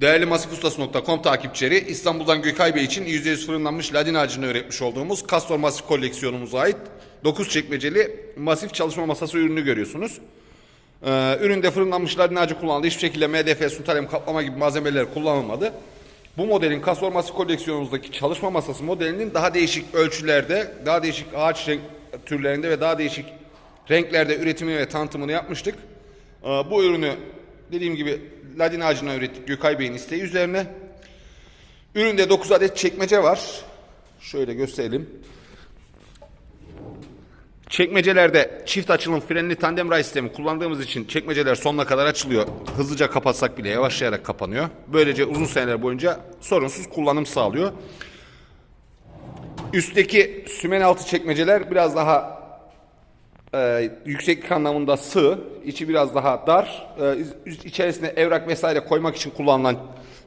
Değerli masifustası.com takipçileri İstanbul'dan Gökay Bey için %100 fırınlanmış ladin ağacını üretmiş olduğumuz Castor Masif koleksiyonumuza ait 9 çekmeceli masif çalışma masası ürünü görüyorsunuz. Ee, üründe fırınlanmış ladin ağacı kullanıldı. Hiçbir şekilde MDF, suntalem, kaplama gibi malzemeler kullanılmadı. Bu modelin Castor Masif koleksiyonumuzdaki çalışma masası modelinin daha değişik ölçülerde, daha değişik ağaç renk türlerinde ve daha değişik renklerde üretimini ve tanıtımını yapmıştık. Ee, Bu ürünü dediğim gibi ladin ağacına ürettik Gökay Bey'in isteği üzerine. Üründe 9 adet çekmece var. Şöyle gösterelim. Çekmecelerde çift açılım frenli tandem ray sistemi kullandığımız için çekmeceler sonuna kadar açılıyor. Hızlıca kapatsak bile yavaşlayarak kapanıyor. Böylece uzun seneler boyunca sorunsuz kullanım sağlıyor. Üstteki sümen altı çekmeceler biraz daha e, yükseklik anlamında sığ, içi biraz daha dar. E, içerisine evrak vesaire koymak için kullanılan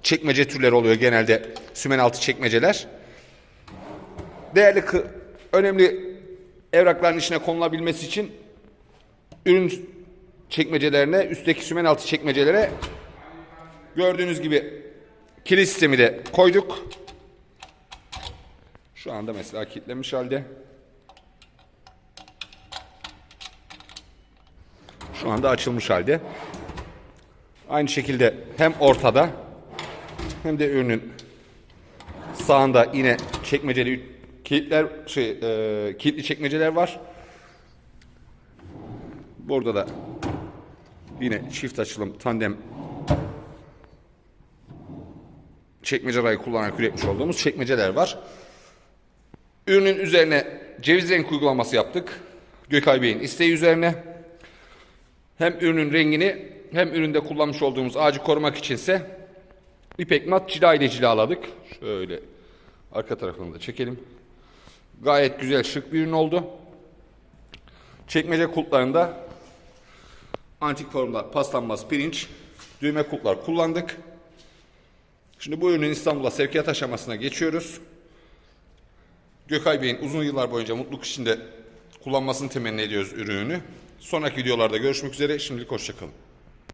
çekmece türleri oluyor genelde sümen altı çekmeceler. Değerli önemli evrakların içine konulabilmesi için ürün çekmecelerine, üstteki sümen altı çekmecelere gördüğünüz gibi kilit sistemi de koyduk. Şu anda mesela kilitlenmiş halde. Şu anda açılmış halde. Aynı şekilde hem ortada hem de ürünün sağında yine çekmeceli kilitler şey e, kilitli çekmeceler var. Burada da yine çift açılım tandem çekmece rayı kullanarak üretmiş olduğumuz çekmeceler var. Ürünün üzerine ceviz renk uygulaması yaptık. Gökay Bey'in isteği üzerine. Hem ürünün rengini hem üründe kullanmış olduğumuz ağacı korumak içinse ipek mat cila ile cilaladık. Şöyle arka tarafını da çekelim. Gayet güzel şık bir ürün oldu. Çekmece kulplarında antik formda paslanmaz pirinç, düğme kulplar kullandık. Şimdi bu ürünün İstanbul'a sevkiyat aşamasına geçiyoruz. Gökay Bey'in uzun yıllar boyunca mutluluk içinde kullanmasını temenni ediyoruz ürünü. Sonraki videolarda görüşmek üzere. Şimdilik hoşçakalın.